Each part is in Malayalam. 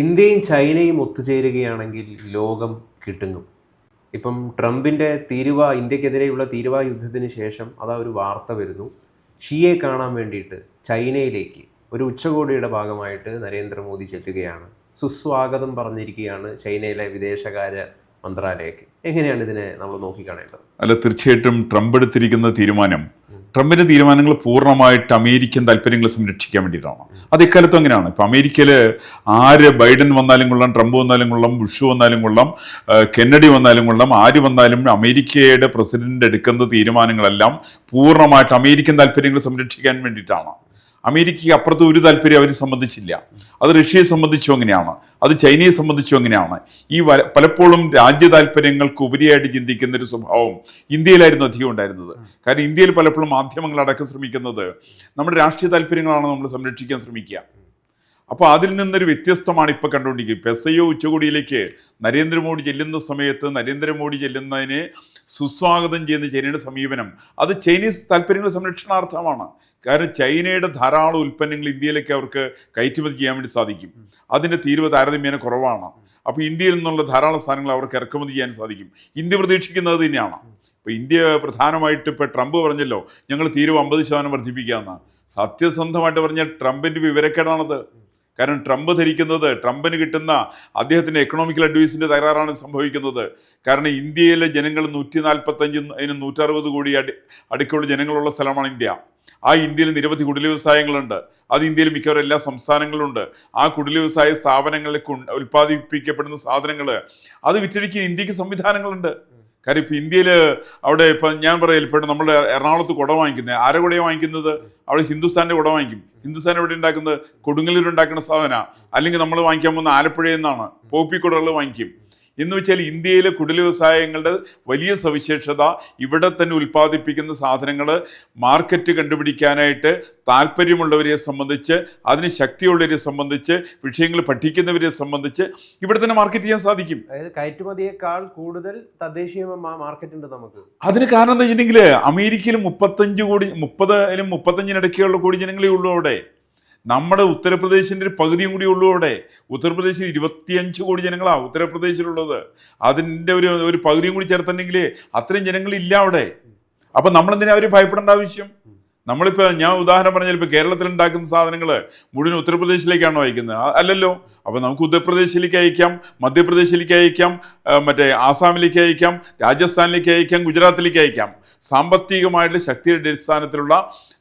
ഇന്ത്യയും ചൈനയും ഒത്തുചേരുകയാണെങ്കിൽ ലോകം കിട്ടുങ്ങും ഇപ്പം ട്രംപിന്റെ തീരുവ ഇന്ത്യക്കെതിരെയുള്ള തീരുവ യുദ്ധത്തിന് ശേഷം അതാ ഒരു വാർത്ത വരുന്നു. ഷിയെ കാണാൻ വേണ്ടിയിട്ട് ചൈനയിലേക്ക് ഒരു ഉച്ചകോടിയുടെ ഭാഗമായിട്ട് നരേന്ദ്രമോദി ചെല്ലുകയാണ്. സുസ്വാഗതം പറഞ്ഞിരിക്കുകയാണ് ചൈനയിലെ വിദേശകാര്യ മന്ത്രാലയക്ക്. എങ്ങനെയാണ് ഇതിനെ നമ്മൾ നോക്കിക്കാണേണ്ടത്? അല്ല തീർച്ചയായിട്ടും ട്രംപ് എടുത്തിരിക്കുന്ന തീരുമാനം ട്രംപിന്റെ തീരുമാനങ്ങൾ പൂർണമായിട്ട് അമേരിക്കൻ താല്പര്യങ്ങൾ സംരക്ഷിക്കാൻ വേണ്ടിയിട്ടാണ്? അത് ഇക്കാലത്തും അങ്ങനെയാണ്. ഇപ്പൊ അമേരിക്കയിൽ ആര് ബൈഡൻ വന്നാലും കൊള്ളാം ട്രംപ് വന്നാലും കൊള്ളാം ബുഷ് വന്നാലും കൊള്ളാം കെന്നഡി വന്നാലും കൊള്ളാം ആര് വന്നാലും അമേരിക്കയുടെ പ്രസിഡന്റ് എടുക്കുന്ന തീരുമാനങ്ങളെല്ലാം പൂർണമായിട്ട് അമേരിക്കൻ താല്പര്യങ്ങൾ സംരക്ഷിക്കാൻ വേണ്ടിയിട്ടാണ്? അമേരിക്കയ്ക്ക് അപ്പുറത്ത് ഒരു താല്പര്യം അവരെ സംബന്ധിച്ചില്ല. അത് റഷ്യയെ സംബന്ധിച്ചും അങ്ങനെയാണ് അത് ചൈനയെ സംബന്ധിച്ചും അങ്ങനെയാണ് ഈ പലപ്പോഴും രാജ്യ താല്പര്യങ്ങൾക്ക് ഉപരിയായിട്ട് ചിന്തിക്കുന്ന ഒരു സ്വഭാവം ഇന്ത്യയിലായിരുന്നു അധികം ഉണ്ടായിരുന്നത്. കാരണം ഇന്ത്യയിൽ പലപ്പോഴും മാധ്യമങ്ങൾ അടക്കം ശ്രമിക്കുന്നത് നമ്മുടെ രാഷ്ട്രീയ താല്പര്യങ്ങളാണ് നമ്മൾ സംരക്ഷിക്കാൻ ശ്രമിക്കുക. അപ്പോൾ അതിൽ നിന്നൊരു വ്യത്യസ്തമാണ് ഇപ്പോൾ കണ്ടുകൊണ്ടിരിക്കുന്നത്. പെസയോ ഉച്ചകോടിയിലേക്ക് നരേന്ദ്രമോദി ചെല്ലുന്ന സമയത്ത് നരേന്ദ്രമോദി ചെല്ലുന്നതിനെ സുസ്വാഗതം ചെയ്യുന്ന ചൈനയുടെ സമീപനം. അത് ചൈനീസ് താല്പര്യങ്ങളുടെ സംരക്ഷണാർത്ഥമാണ്. കാരണം ചൈനയുടെ ധാരാളം ഉൽപ്പന്നങ്ങൾ ഇന്ത്യയിലേക്ക് അവർക്ക് കയറ്റുമതി ചെയ്യാൻ വേണ്ടി സാധിക്കും. അതിന്റെ തീരുവ താരതമ്യേന കുറവാണ്. അപ്പോൾ ഇന്ത്യയിൽ നിന്നുള്ള ധാരാളം സാധനങ്ങൾ അവർക്ക് ഇറക്കുമതി ചെയ്യാൻ സാധിക്കും. ഇന്ത്യ പ്രതീക്ഷിക്കുന്നത് തന്നെയാണ്. ഇപ്പോൾ ഇന്ത്യ പ്രധാനമായിട്ട് ഇപ്പോൾ ട്രംപ് പറഞ്ഞല്ലോ ഞങ്ങൾ തീരുവ അമ്പത് ശതമാനം വർദ്ധിപ്പിക്കാമെന്ന് സത്യസന്ധമായിട്ട് പറഞ്ഞാൽ ട്രംപിന്റെ വിവരക്കേടാണത്. കാരണം ട്രംപ് ധരിക്കുന്നത് ട്രംപിന് കിട്ടുന്ന അദ്ദേഹത്തിന്റെ എക്കണോമിക്കൽ അഡ്വൈസിന്റെ തകരാറാണ് സംഭവിക്കുന്നത്. കാരണം ഇന്ത്യയിലെ ജനങ്ങൾ നൂറ്റി നാൽപ്പത്തഞ്ച് അതിന് നൂറ്ററുപത് കോടി അടി അടുക്കുള്ള ജനങ്ങളുള്ള സ്ഥലമാണ് ഇന്ത്യ. ആ ഇന്ത്യയിൽ നിരവധി കുടിൽ വ്യവസായങ്ങളുണ്ട്. അത് ഇന്ത്യയിൽ മിക്കവാറും എല്ലാ സംസ്ഥാനങ്ങളിലുണ്ട്. ആ കുടിൽ വ്യവസായ സ്ഥാപനങ്ങളിലേക്ക് ഉൽപ്പാദിപ്പിക്കപ്പെടുന്ന സാധനങ്ങൾ അത് വിറ്റഴിക്കാൻ ഇന്ത്യയ്ക്ക് സംവിധാനങ്ങളുണ്ട്. കാര്യം ഇപ്പം ഇന്ത്യയിൽ അവിടെ ഇപ്പം ഞാൻ പറയൽ ഇപ്പോഴും നമ്മൾ എറണാകുളത്ത് കുട വാങ്ങിക്കുന്നത് ആരെ കുടയാണ് വാങ്ങിക്കുന്നത്? അവിടെ ഹിന്ദുസ്ഥാന്റെ കുട വാങ്ങിക്കും. ഹിന്ദുസ്ഥാൻ ഇവിടെ ഉണ്ടാക്കുന്നത്? കൊടുങ്ങല്ലൂർ ഉണ്ടാക്കുന്ന സാധന. അല്ലെങ്കിൽ നമ്മൾ വാങ്ങിക്കാൻ പോകുന്ന ആലപ്പുഴയിൽ നിന്നാണ്. പോപ്പി കുടകൾ വാങ്ങിക്കും. എന്ന് വെച്ചാൽ ഇന്ത്യയിലെ കുടിൽ വ്യവസായങ്ങളുടെ വലിയ സവിശേഷത ഇവിടെ തന്നെ ഉൽപ്പാദിപ്പിക്കുന്ന സാധനങ്ങൾ മാർക്കറ്റ് കണ്ടുപിടിക്കാനായിട്ട് താല്പര്യമുള്ളവരെ സംബന്ധിച്ച് അതിന് ശക്തിയുള്ളവരെ സംബന്ധിച്ച് വിഷയങ്ങൾ പഠിക്കുന്നവരെ സംബന്ധിച്ച് ഇവിടെ തന്നെ മാർക്കറ്റ് ചെയ്യാൻ സാധിക്കും. അതായത് കയറ്റുമതിയേക്കാൾ കൂടുതൽ തദ്ദേശീയ മാ- മാർക്കറ്റ് ഉണ്ട് നമുക്ക്. അതിന് കാരണം എന്താ വെച്ചിട്ടുണ്ടെങ്കിൽ അമേരിക്കയിൽ മുപ്പത്തഞ്ച് കോടി മുപ്പതിനും മുപ്പത്തഞ്ചിനിടയ്ക്കുള്ള കോടി ജനങ്ങളേ ഉള്ളൂ അവിടെ. നമ്മുടെ ഉത്തർപ്രദേശിന്റെ ഒരു പകുതിയും കൂടി ഉള്ളൂ അവിടെ. ഉത്തർപ്രദേശിൽ ഇരുപത്തിയഞ്ച് കോടി ജനങ്ങളാണ് ഉത്തർപ്രദേശിലുള്ളത്. അതിന്റെ ഒരു ഒരു പകുതിയും കൂടി ചേർത്തുണ്ടെങ്കിൽ അത്രയും ജനങ്ങളില്ല അവിടെ. അപ്പം നമ്മളെന്തിനാ അവർ ഭയപ്പെടേണ്ട ആവശ്യം? നമ്മളിപ്പോൾ ഞാൻ ഉദാഹരണം പറഞ്ഞാൽ ഇപ്പോൾ കേരളത്തിൽ ഉണ്ടാക്കുന്ന സാധനങ്ങൾ മുഴുവൻ ഉത്തർപ്രദേശിലേക്കാണോ അയക്കുന്നത്? അല്ലല്ലോ. അപ്പോൾ നമുക്ക് ഉത്തർപ്രദേശിലേക്ക് അയക്കാം മധ്യപ്രദേശിലേക്ക് അയക്കാം മറ്റേ ആസാമിലേക്ക് അയക്കാം രാജസ്ഥാനിലേക്ക് അയക്കാം ഗുജറാത്തിലേക്ക് അയക്കാം. സാമ്പത്തികമായിട്ടുള്ള ശക്തിയുടെ അടിസ്ഥാനത്തിലുള്ള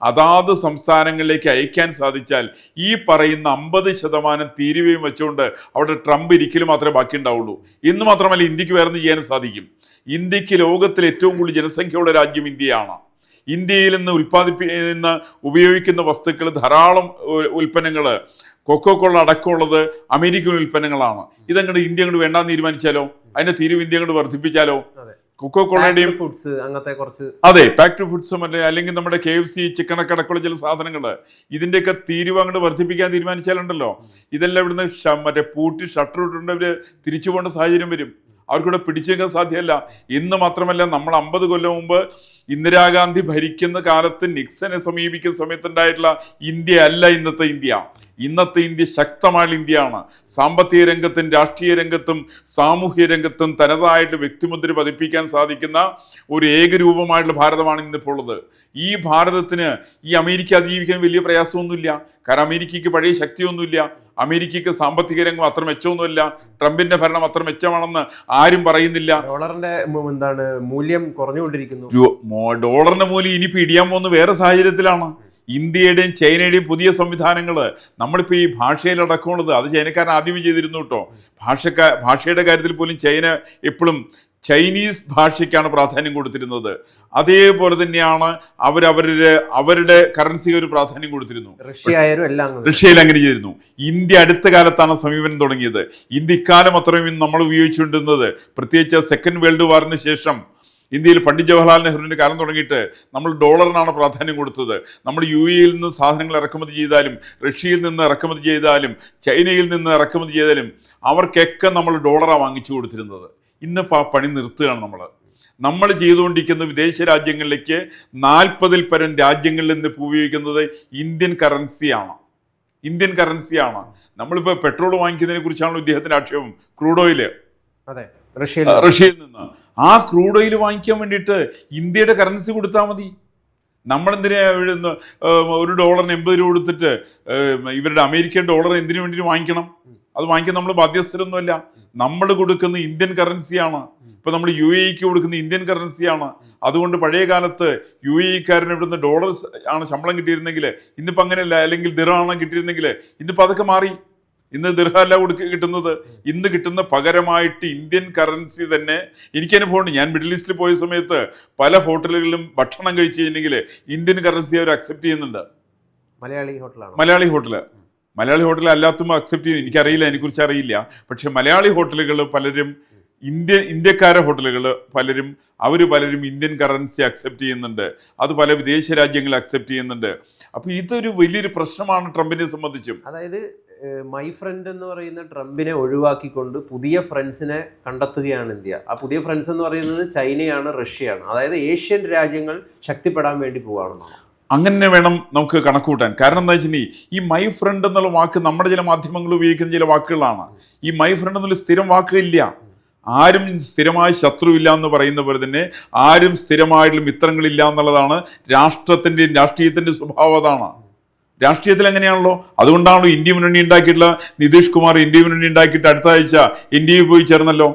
അതാത് സംസ്ഥാനങ്ങളിലേക്ക് അയക്കാൻ സാധിച്ചാൽ ഈ പറയുന്ന അമ്പത് ശതമാനം തീരുവയും വെച്ചുകൊണ്ട് അവിടെ ട്രംപ് ഇരിക്കലും മാത്രമേ ബാക്കി ഉണ്ടാവുള്ളൂ. ഇന്ന് മാത്രമല്ല ഇന്ത്യയ്ക്ക് വേറെ ചെയ്യാനും സാധിക്കും? ഇന്ത്യയ്ക്ക് ലോകത്തിൽ ഏറ്റവും കൂടുതൽ ജനസംഖ്യയുള്ള രാജ്യം ഇന്ത്യയാണ്. ഇന്ത്യയിൽ നിന്ന് ഉൽപ്പാദിപ്പി നിന്ന് ഉപയോഗിക്കുന്ന വസ്തുക്കൾ ധാരാളം ഉൽപ്പന്നങ്ങൾ കൊക്കോ കോള അടക്കമുള്ളത് അമേരിക്കൻ ഉൽപ്പന്നങ്ങളാണ്. ഇതങ്ങോട്ട് ഇന്ത്യ അങ്ങോട്ട് വേണ്ടാന്ന് തീരുമാനിച്ചാലോ? അതിന്റെ തീരുവ ഇന്ത്യ അങ്ങോട്ട് വർദ്ധിപ്പിച്ചാലോ കൊക്കോ കോളയുടെയും ഫുഡ്സ് അങ്ങനത്തെ കുറച്ച് അതെ പാക്ട് ഫുഡ്സ് മറ്റേ അല്ലെങ്കിൽ നമ്മുടെ കെ എഫ് സി ചിക്കനൊക്കെ അടക്കമുള്ള ചില സാധനങ്ങൾ ഇതിന്റെയൊക്കെ തീരുവ അങ്ങോട്ട് വർദ്ധിപ്പിക്കാൻ തീരുമാനിച്ചാലുണ്ടല്ലോ. ഇതെല്ലാം ഇവിടുന്ന് മറ്റേ പൂട്ടി ഷട്ടർ ഇട്ടുണ്ടവര് തിരിച്ചു പോകേണ്ട സാഹചര്യം വരും. അവർക്കിവിടെ പിടിച്ചു വെക്കാൻ സാധ്യമല്ല ഇന്ന് മാത്രമല്ല നമ്മൾ അമ്പത് കൊല്ലം മുമ്പ് ഇന്ദിരാഗാന്ധി ഭരിക്കുന്ന കാലത്ത് നിക്സനെ സമീപിക്കുന്ന സമയത്തുണ്ടായിട്ടുള്ള ഇന്ത്യ അല്ല ഇന്നത്തെ ഇന്ത്യ. ഇന്നത്തെ ഇന്ത്യ ശക്തമായ ഇന്ത്യയാണ്. സാമ്പത്തിക രംഗത്തും രാഷ്ട്രീയ രംഗത്തും സാമൂഹ്യ രംഗത്തും തനതായിട്ട് വ്യക്തിമുദ്ര പതിപ്പിക്കാൻ സാധിക്കുന്ന ഒരു ഏകരൂപമായിട്ടുള്ള ഭാരതമാണ് ഇന്നിപ്പോൾ ഉള്ളത്. ഈ ഭാരതത്തിന് ഈ അമേരിക്ക അതിജീവിക്കാൻ വലിയ പ്രയാസമൊന്നുമില്ല. കാരണം അമേരിക്കയ്ക്ക് പഴയ ശക്തിയൊന്നുമില്ല. അമേരിക്കയ്ക്ക് സാമ്പത്തിക രംഗം അത്ര മെച്ചമൊന്നുമില്ല. ട്രംപിന്റെ ഭരണം അത്ര മെച്ചമാണെന്ന് ആരും പറയുന്നില്ല. ഡോളറിന്റെ എന്താണ് മൂല്യം കുറഞ്ഞുകൊണ്ടിരിക്കുന്നു. ഡോളറിന്റെ മൂല്യം ഇനി ഇടിയാൻ പോകുന്ന വേറെ സാഹചര്യത്തിലാണ്. ഇന്ത്യയുടെയും ചൈനയുടെയും പുതിയ സംവിധാനങ്ങൾ നമ്മളിപ്പോൾ ഈ ഭാഷയിലടക്കമുള്ളത് അത് ചൈനക്കാരൻ ആദ്യമേ ചെയ്തിരുന്നു കേട്ടോ. ഭാഷക്കാ ഭാഷയുടെ കാര്യത്തിൽ പോലും ചൈന എപ്പോഴും ചൈനീസ് ഭാഷയ്ക്കാണ് പ്രാധാന്യം കൊടുത്തിരുന്നത്. അതേപോലെ തന്നെയാണ് അവരവരുടെ അവരുടെ കറൻസിക്ക് ഒരു പ്രാധാന്യം കൊടുത്തിരുന്നു. റഷ്യയിൽ അങ്ങനെ ചെയ്തിരുന്നു. ഇന്ത്യ അടുത്ത കാലത്താണ് സമീപനം തുടങ്ങിയത്. ഇന്ത്യ ഇക്കാലം അത്രയും നമ്മൾ ഉപയോഗിച്ചുകൊണ്ടിരുന്നത്. പ്രത്യേകിച്ച് സെക്കൻഡ് വേൾഡ് വാറിന് ശേഷം ഇന്ത്യയിൽ പണ്ഡിറ്റ് ജവഹർലാൽ നെഹ്റുവിന്റെ കാലം തുടങ്ങിയിട്ട് നമ്മൾ ഡോളറിനാണ് പ്രാധാന്യം കൊടുത്തത്. നമ്മൾ യു എയിൽ നിന്ന് സാധനങ്ങൾ ഇറക്കുമതി ചെയ്താലും റഷ്യയിൽ നിന്ന് ഇറക്കുമതി ചെയ്താലും ചൈനയിൽ നിന്ന് ഇറക്കുമതി ചെയ്താലും അവർക്കൊക്കെ നമ്മൾ ഡോളറാണ് വാങ്ങിച്ചു കൊടുത്തിരുന്നത്. ഇന്നിപ്പോൾ ആ പണി നിർത്തുകയാണ് നമ്മൾ. നമ്മൾ ചെയ്തുകൊണ്ടിരിക്കുന്ന വിദേശ രാജ്യങ്ങളിലേക്ക് നാൽപ്പതിൽ പരം രാജ്യങ്ങളിൽ നിന്ന് ഉപയോഗിക്കുന്നത് ഇന്ത്യൻ കറൻസിയാണ്. ഇന്ത്യൻ കറൻസിയാണ്. നമ്മളിപ്പോൾ പെട്രോൾ വാങ്ങിക്കുന്നതിനെ കുറിച്ചാണല്ലോ ഇദ്ദേഹത്തിന്റെ ആക്ഷേപം. Crude oil. റഷ്യയിൽ നിന്ന്. ആ ക്രൂഡ് ഓയിൽ വാങ്ങിക്കാൻ വേണ്ടിയിട്ട് ഇന്ത്യയുടെ കറൻസി കൊടുത്താൽ മതി. നമ്മളെന്തിനാ ഒരു ഡോളറിന് എൺപത് രൂപ കൊടുത്തിട്ട് ഇവരുടെ അമേരിക്കൻ ഡോളർ എന്തിനു വേണ്ടിയിട്ട് വാങ്ങിക്കണം? അത് വാങ്ങിക്കാൻ നമ്മൾ ബാധ്യസ്ഥരൊന്നുമല്ല. നമ്മൾ കൊടുക്കുന്ന ഇന്ത്യൻ കറൻസിയാണ് ഇപ്പൊ നമ്മൾ യു എക്ക് കൊടുക്കുന്ന ഇന്ത്യൻ കറൻസിയാണ് അതുകൊണ്ട് പഴയ കാലത്ത് യു എക്കാരന് ഇവിടുന്ന് ഡോളർസ് ആണ് ശമ്പളം കിട്ടിയിരുന്നെങ്കിൽ ഇന്നിപ്പോ അങ്ങനെയല്ല. അല്ലെങ്കിൽ ദിറാണ് കിട്ടിയിരുന്നെങ്കിൽ ഇന്നിപ്പോ അതൊക്കെ മാറി. ഇന്ന് ദിർഹല്ല കൊടുക്ക കിട്ടുന്നത്. ഇന്ന് കിട്ടുന്ന പകരമായിട്ട് ഇന്ത്യൻ കറൻസി തന്നെ എനിക്ക് അനുഭവമുണ്ട്. ഞാൻ മിഡിൽ ഈസ്റ്റിൽ പോയ സമയത്ത് പല ഹോട്ടലുകളിലും ഭക്ഷണം കഴിച്ചു കഴിഞ്ഞെങ്കിൽ ഇന്ത്യൻ കറൻസി അവർ അക്സെപ്റ്റ് ചെയ്യുന്നുണ്ട്. മലയാളി ഹോട്ടലാണ്? മലയാളി ഹോട്ടൽ. മലയാളി ഹോട്ടൽ അല്ലാത്തും അക്സെപ്റ്റ് ചെയ്യുന്നു എനിക്കറിയില്ല അതിനെക്കുറിച്ച് അറിയില്ല. പക്ഷെ മലയാളി ഹോട്ടലുകൾ പലരും ഇന്ത്യ ഇന്ത്യക്കാരെ ഹോട്ടലുകൾ പലരും അവർ പലരും ഇന്ത്യൻ കറൻസി അക്സെപ്റ്റ് ചെയ്യുന്നുണ്ട്. അത് പല വിദേശ രാജ്യങ്ങൾ അക്സെപ്റ്റ് ചെയ്യുന്നുണ്ട്. അപ്പോൾ ഇതൊരു വലിയൊരു പ്രശ്നമാണ് ട്രംപിനെ സംബന്ധിച്ചും. അതായത് മൈ ഫ്രണ്ട് എന്ന് പറയുന്ന ട്രംപിനെ ഒഴിവാക്കിക്കൊണ്ട് പുതിയ ഫ്രണ്ട്സിനെ കണ്ടെത്തുകയാണ് ഇന്ത്യ. ആ പുതിയ ഫ്രണ്ട്സ് എന്ന് പറയുന്നത് ചൈനയാണ് റഷ്യയാണ്. അതായത് ഏഷ്യൻ രാജ്യങ്ങൾ ശക്തിപ്പെടാൻ വേണ്ടി പോവുകയാണെന്നാണ് അങ്ങനെ വേണം നമുക്ക് കണക്കൂട്ടാൻ. കാരണം എന്താ വെച്ചിട്ടുണ്ടെങ്കിൽ ഈ മൈ ഫ്രണ്ട് എന്നുള്ള വാക്ക് നമ്മുടെ ചില മാധ്യമങ്ങൾ ഉപയോഗിക്കുന്ന ചില വാക്കുകളാണ്. ഈ മൈ ഫ്രണ്ട് എന്നുള്ള സ്ഥിരം വാക്കില്ല ആരും സ്ഥിരമായ ശത്രുവില്ല എന്ന് പറയുന്ന പോലെ തന്നെ ആരും സ്ഥിരമായിട്ടുള്ള മിത്രങ്ങളില്ല എന്നുള്ളതാണ് രാഷ്ട്രത്തിന്റെയും രാഷ്ട്രീയത്തിന്റെ സ്വഭാവം അതാണ്. രാഷ്ട്രീയത്തിൽ എങ്ങനെയാണല്ലോ? അതുകൊണ്ടാണല്ലോ ഇന്ത്യ മുന്നണി ഉണ്ടാക്കിയിട്ടുള്ള നിതീഷ് കുമാർ ഇന്ത്യ മുന്നണി ഉണ്ടാക്കിയിട്ട് അടുത്ത ആഴ്ച ഇന്ത്യയിൽ പോയി ചേർന്നല്ലോ.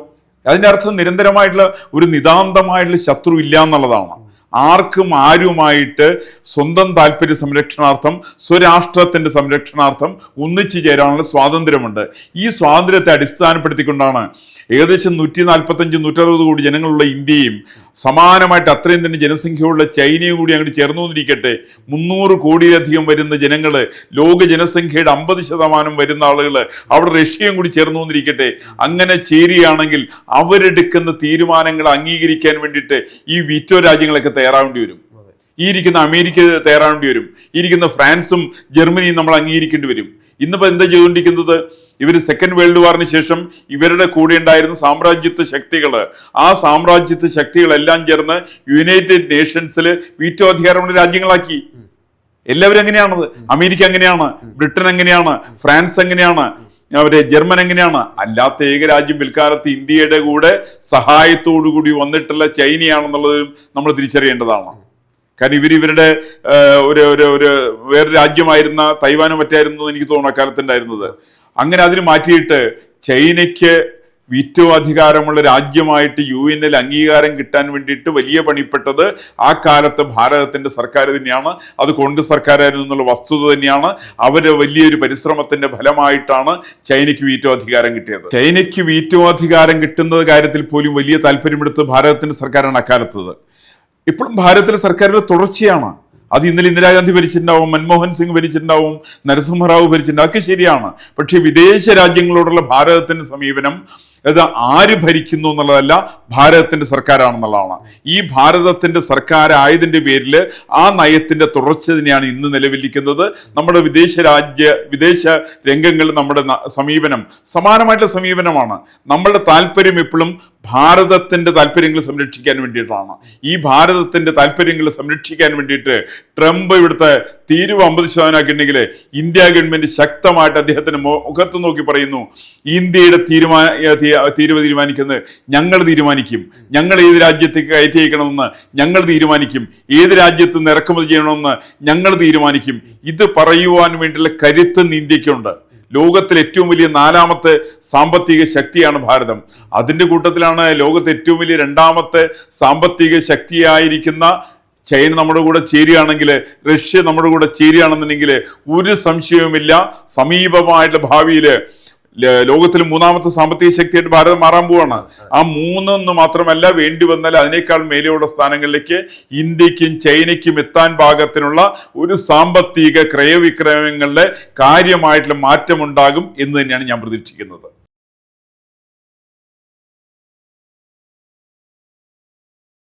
അതിന്റെ അർത്ഥം നിരന്തരമായിട്ടുള്ള ഒരു നിതാന്തമായിട്ടുള്ള ശത്രു ഇല്ല എന്നുള്ളതാണ്. ആർക്കും ആരുമായിട്ട് സ്വന്തം താല്പര്യ സംരക്ഷണാർത്ഥം സ്വരാഷ്ട്രത്തിന്റെ സംരക്ഷണാർത്ഥം ഒന്നിച്ചു ചേരാനുള്ള സ്വാതന്ത്ര്യമുണ്ട്. ഈ സ്വാതന്ത്ര്യത്തെ അടിസ്ഥാനപ്പെടുത്തിക്കൊണ്ടാണ് ഏകദേശം നൂറ്റി നാൽപ്പത്തഞ്ച് നൂറ്ററുപത് കോടി ജനങ്ങളുള്ള ഇന്ത്യയും സമാനമായിട്ട് അത്രയും തന്നെ ജനസംഖ്യയുള്ള ചൈനയും കൂടി അങ്ങോട്ട് ചേർന്നു വന്നിരിക്കട്ടെ മുന്നൂറ് കോടിയിലധികം വരുന്ന ജനങ്ങൾ ലോക ജനസംഖ്യയുടെ അമ്പത് ശതമാനം വരുന്ന ആളുകൾ അവിടെ റഷ്യയും കൂടി ചേർന്നു വന്നിരിക്കട്ടെ അങ്ങനെ ചേരുകയാണെങ്കിൽ അവരെടുക്കുന്ന തീരുമാനങ്ങൾ അംഗീകരിക്കാൻ വേണ്ടിയിട്ട് ഈ വിറ്റോ രാജ്യങ്ങളൊക്കെ തയ്യാറാവേണ്ടി വരും. ഈ ഇരിക്കുന്ന അമേരിക്ക തയ്യാറാവേണ്ടി വരും. ഇരിക്കുന്ന ഫ്രാൻസും ജർമ്മനിയും നമ്മൾ അംഗീകരിക്കേണ്ടി വരും. ഇന്നിപ്പോൾ എന്താ ചെയ്തുകൊണ്ടിരിക്കുന്നത്? ഇവർ സെക്കൻഡ് വേൾഡ് വാറിന് ശേഷം ഇവരുടെ കൂടെ ഉണ്ടായിരുന്ന സാമ്രാജ്യത്വ ശക്തികൾ ആ സാമ്രാജ്യത്വ ശക്തികളെല്ലാം ചേർന്ന് യുണൈറ്റഡ് നേഷൻസിൽ വീറ്റോ അധികാരമുള്ള രാജ്യങ്ങളാക്കി. എല്ലാവരും എങ്ങനെയാണത്? അമേരിക്ക എങ്ങനെയാണ്? ബ്രിട്ടൻ എങ്ങനെയാണ്? ഫ്രാൻസ് എങ്ങനെയാണ്? അവരെ ജർമ്മൻ എങ്ങനെയാണ്? അല്ലാത്ത ഏക രാജ്യം പിൽക്കാലത്ത് ഇന്ത്യയുടെ കൂടെ സഹായത്തോടു കൂടി വന്നിട്ടുള്ള ചൈനയാണെന്നുള്ളതും നമ്മൾ തിരിച്ചറിയേണ്ടതാണ്. കാരണം ഇവർ ഇവരുടെ ഒരു ഒരു ഒരു വേറെ രാജ്യമായിരുന്ന തൈവാനും മറ്റായിരുന്നു എനിക്ക് തോന്നുന്നു അക്കാലത്തുണ്ടായിരുന്നത്. അങ്ങനെ അതിന് മാറ്റിയിട്ട് ചൈനയ്ക്ക് വീറ്റോ അധികാരമുള്ള രാജ്യമായിട്ട് യു എനിൽ അംഗീകാരം കിട്ടാൻ വേണ്ടിയിട്ട് വലിയ പണിപ്പെട്ടത് ആ കാലത്ത് ഭാരതത്തിന്റെ സർക്കാർ തന്നെയാണ്. അത് കോൺഗ്രസ് സർക്കാരായിരുന്നു എന്നുള്ള വസ്തുത തന്നെയാണ്. അവർ വലിയൊരു പരിശ്രമത്തിന്റെ ഫലമായിട്ടാണ് ചൈനയ്ക്ക് വീറ്റോ അധികാരം കിട്ടിയത്. ചൈനയ്ക്ക് വീറ്റോ അധികാരം കിട്ടുന്നത് കാര്യത്തിൽ പോലും വലിയ താല്പര്യമെടുത്ത് ഭാരതത്തിന്റെ സർക്കാരാണ് അക്കാലത്തത്. ഇപ്പോഴും ഭാരതത്തിലെ സർക്കാരുകൾ തുടർച്ചയാണ്. അത് ഇന്നലെ ഇന്ദിരാഗാന്ധി ഭരിച്ചിട്ടുണ്ടാവും മൻമോഹൻ സിംഗ് ഭരിച്ചിട്ടുണ്ടാവും നരസിംഹറാവു ഭരിച്ചിട്ടുണ്ടാവും ഒക്കെ ശരിയാണ്. പക്ഷേ വിദേശ രാജ്യങ്ങളോടുള്ള ഭാരതത്തിന്റെ സമീപനം അത് ആര് ഭരിക്കുന്നു എന്നുള്ളതല്ല ഭാരതത്തിന്റെ സർക്കാരാണെന്നുള്ളതാണ്. ഈ ഭാരതത്തിന്റെ സർക്കാരായതിന്റെ പേരിൽ ആ നയത്തിന്റെ തുടർച്ച തന്നെയാണ് ഇന്ന് നിലവിലിരിക്കുന്നത്. നമ്മുടെ വിദേശ രാജ്യ വിദേശ രംഗങ്ങളിൽ നമ്മുടെ സമീപനം സമാനമായിട്ടുള്ള സമീപനമാണ്. നമ്മളുടെ താല്പര്യം എപ്പോഴും ഭാരതത്തിന്റെ താല്പര്യങ്ങൾ സംരക്ഷിക്കാൻ വേണ്ടിയിട്ടാണ്. ഈ ഭാരതത്തിന്റെ താല്പര്യങ്ങൾ സംരക്ഷിക്കാൻ വേണ്ടിയിട്ട് ട്രംപ് ഇവിടുത്തെ തീരുവ അമ്പത് ശതമാനമാക്കിയിട്ടുണ്ടെങ്കിൽ ഇന്ത്യ ഗവൺമെന്റ് ശക്തമായിട്ട് അദ്ദേഹത്തിന് മുഖത്ത് നോക്കി പറയുന്നു. ഇന്ത്യയുടെ തീരുമാന തീരുവ തീരുമാനിക്കുന്നത് ഞങ്ങൾ തീരുമാനിക്കും. ഞങ്ങൾ ഏത് രാജ്യത്തേക്ക് കയറ്റി അയക്കണമെന്ന് ഞങ്ങൾ തീരുമാനിക്കും. ഏത് രാജ്യത്ത് നിന്ന് ചെയ്യണമെന്ന് ഞങ്ങൾ തീരുമാനിക്കും. ഇത് പറയുവാൻ വേണ്ടിയുള്ള കരുത്ത് ഇന്ത്യക്കുണ്ട്. ലോകത്തിൽ ഏറ്റവും വലിയ നാലാമത്തെ സാമ്പത്തിക ശക്തിയാണ് ഭാരതം. അതിന്റെ കൂട്ടത്തിലാണ് ലോകത്തെ ഏറ്റവും വലിയ രണ്ടാമത്തെ സാമ്പത്തിക ശക്തിയായിരിക്കുന്ന ചൈന നമ്മുടെ കൂടെ ചേരുകയാണെങ്കിൽ റഷ്യ നമ്മുടെ കൂടെ ചേരുകയാണെന്നുണ്ടെങ്കിൽ ഒരു സംശയവുമില്ല. സമീപമായിട്ടുള്ള ഭാവിയിൽ ലോകത്തിൽ മൂന്നാമത്തെ സാമ്പത്തിക ശക്തിയായിട്ട് ഭാരതം മാറാൻ പോവാണ്. ആ മൂന്നൊന്ന് മാത്രമല്ല വേണ്ടി വന്നാൽ അതിനേക്കാൾ മേലെയുള്ള സ്ഥാനങ്ങളിലേക്ക് ഇന്ത്യക്കും ചൈനയ്ക്കും എത്താൻ പാകത്തിനുള്ള ഒരു സാമ്പത്തിക ക്രയവിക്രയങ്ങളുടെ കാര്യമായിട്ടുള്ള മാറ്റമുണ്ടാകും എന്ന് തന്നെയാണ് ഞാൻ പ്രതീക്ഷിക്കുന്നത്.